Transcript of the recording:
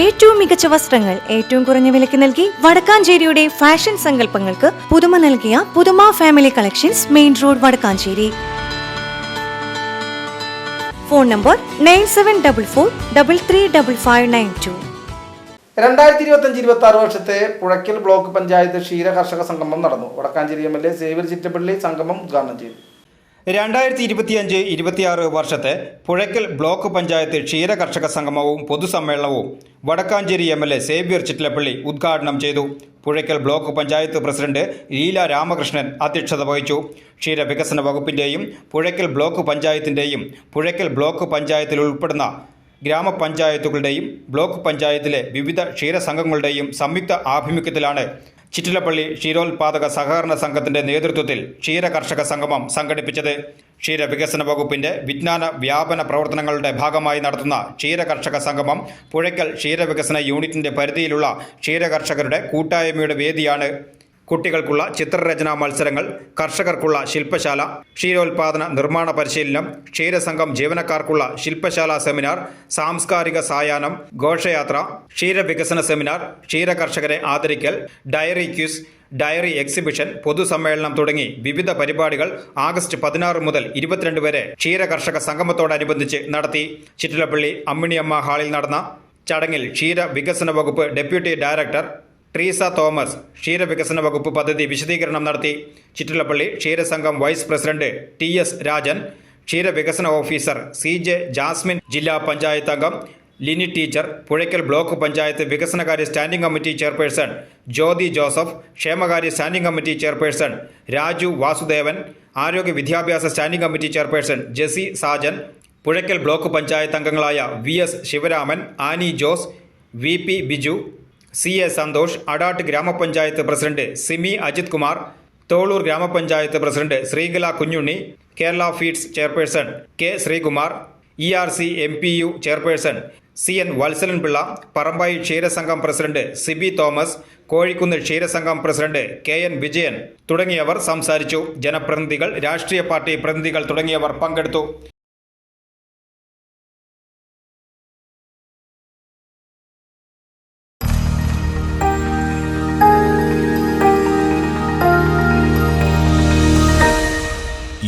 ഏറ്റവും മികച്ച വസ്ത്രങ്ങൾ ഏറ്റവും കുറഞ്ഞ വിലയ്ക്ക് നൽകി വടക്കാഞ്ചേരിയുടെ ഫാഷൻ സങ്കല്പങ്ങൾക്ക് പുതുമ നൽകിയ പുതുമ family collections main road Vadakkanchery. Phone number nine seven double four double three double five nine two രണ്ടായിരത്തി ഇരുപത്തഞ്ച് ഇരുപത്തി ആറ് വർഷത്തെ പുഴയ്ക്കൽ ബ്ലോക്ക് പഞ്ചായത്ത് ക്ഷീര കർഷക സംഗമം നടന്നു. Vadakkanchery M L A Xavier Chittappally സംഗമം ഉദ്ഘാടനം ചെയ്തു. രണ്ടായിരത്തി ഇരുപത്തിയഞ്ച് ഇരുപത്തിയാറ് വർഷത്തെ പുഴയ്ക്കൽ ബ്ലോക്ക് പഞ്ചായത്ത് ക്ഷീര കർഷക സംഗമവും പൊതുസമ്മേളനവും Vadakkanchery M L A Xavier Chittilappally ഉദ്ഘാടനം ചെയ്തു. പുഴയ്ക്കൽ ബ്ലോക്ക് പഞ്ചായത്ത് പ്രസിഡന്റ് ലീല രാമകൃഷ്ണൻ അധ്യക്ഷത വഹിച്ചു. ക്ഷീര വികസന വകുപ്പിന്റെയും പുഴയ്ക്കൽ ബ്ലോക്ക് പഞ്ചായത്തിന്റെയും പുഴയ്ക്കൽ ബ്ലോക്ക് പഞ്ചായത്തിൽ ഉൾപ്പെടുന്ന ഗ്രാമപഞ്ചായത്തുകളുടെയും ബ്ലോക്ക് പഞ്ചായത്തിലെ വിവിധ ക്ഷീരസംഘങ്ങളുടെയും സംയുക്ത ആഭിമുഖ്യത്തിലാണ് ചിറ്റിലപ്പള്ളി ക്ഷീരോത്പാദക സഹകരണ സംഘത്തിന്റെ നേതൃത്വത്തിൽ ക്ഷീര കർഷക സംഗമം സംഘടിപ്പിച്ചത് ക്ഷീര വികസന വകുപ്പിന്റെ വിജ്ഞാന വ്യാപന പ്രവർത്തനങ്ങളുടെ ഭാഗമായി നടത്തുന്ന ക്ഷീര കർഷക സംഗമം പുഴയ്ക്കൽ ക്ഷീരവികസന യൂണിറ്റിന്റെ പരിധിയിലുള്ള ക്ഷീര കർഷകരുടെ കൂട്ടായ്മയുടെ വേദിയാണ്. കുട്ടികൾക്കുള്ള ചിത്രരചനാ മത്സരങ്ങൾ കർഷകർക്കുള്ള ശില്പശാല ക്ഷീരോത്പാദന നിർമ്മാണ പരിശീലനം ക്ഷീരസംഘം ജീവനക്കാർക്കുള്ള ശില്പശാല സെമിനാർ സാംസ്കാരിക സായാഹ്നം ഘോഷയാത്ര ക്ഷീരവികസന സെമിനാർ ക്ഷീരകർഷകരെ ആദരിക്കൽ ഡയറി ക്യൂസ് ഡയറി എക്സിബിഷൻ പൊതുസമ്മേളനം തുടങ്ങി വിവിധ പരിപാടികൾ ആഗസ്റ്റ് പതിനാറ് മുതൽ ഇരുപത്തിരണ്ട് വരെ ക്ഷീരകർഷക സംഗമത്തോടനുബന്ധിച്ച് നടത്തി ചിറ്റിലപ്പള്ളി അമ്മിണിയമ്മ ഹാളിൽ നടന്ന ചടങ്ങിൽ ക്ഷീര വികസന വകുപ്പ് ഡെപ്യൂട്ടി ഡയറക്ടർ ട്രീസ തോമസ് ക്ഷീരവികസന വകുപ്പ് പദ്ധതി വിശദീകരണം നടത്തി. Chittilappilly ക്ഷീരസംഘം vice president T S Rajan ക്ഷീരവികസന ഓഫീസർ സി ജെ ജാസ്മിൻ ജില്ലാ പഞ്ചായത്ത് അംഗം ലിനി ടീച്ചർ പുഴയ്ക്കൽ ബ്ലോക്ക് പഞ്ചായത്ത് വികസനകാര്യ standing committee chairperson Jyothi Joseph ക്ഷേമകാര്യ standing committee chairperson Raju Vasudevan ആരോഗ്യ വിദ്യാഭ്യാസ standing committee chairperson Jessy Sajan Puzhakkal block panchayat അംഗങ്ങളായ V S Sivaraman Annie Jose V P Biju C A Santhosh Adat ഗ്രാമപഞ്ചായത്ത് president Simi Ajith Kumar Tholur ഗ്രാമപഞ്ചായത്ത് president Sreekala Kunjunni Kerala feeds chairperson K Sreekumar E R C M P U chairperson C N Valsalan Pillai Parambayi ക്ഷീരസംഘം president Siby Thomas Kozhikunnu ക്ഷീരസംഘം president K N Vijayan തുടങ്ങിയവർ സംസാരിച്ചു. ജനപ്രതിനിധികൾ രാഷ്ട്രീയ party പ്രതിനിധികൾ തുടങ്ങിയവർ പങ്കെടുത്തു.